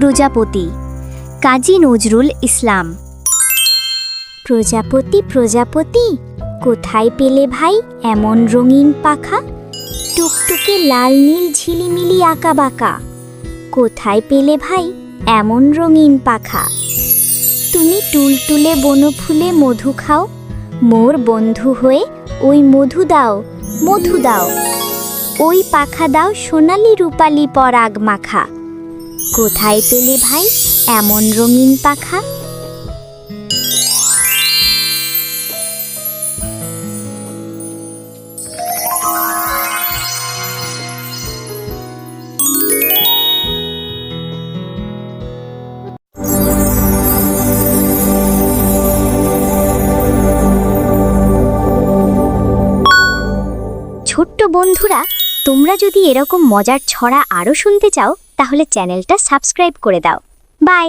প্রজাপতি। কাজী নজরুল ইসলাম। প্রজাপতি প্রজাপতি, কোথায় পেলে ভাই এমন রঙিন পাখা? টুকটুকে লাল নীল ঝিলিমিলি আঁকা বাঁকা। কোথায় পেলে ভাই এমন রঙিন পাখা? তুমি টুলটুলে বনফুলে মধু খাও। মোর বন্ধু হয়ে ওই মধু দাও মধু দাও। ওই পাখা দাও সোনালি রূপালি পরাগ মাখা। কোথায় পেলে ভাই এমন রঙিন পাখা? ছোট্ট বন্ধুরা, তোমরা যদি এরকম মজার ছড়া আরও শুনতে চাও তাহলে চ্যানেলটা সাবস্ক্রাইব করে দাও। বাই।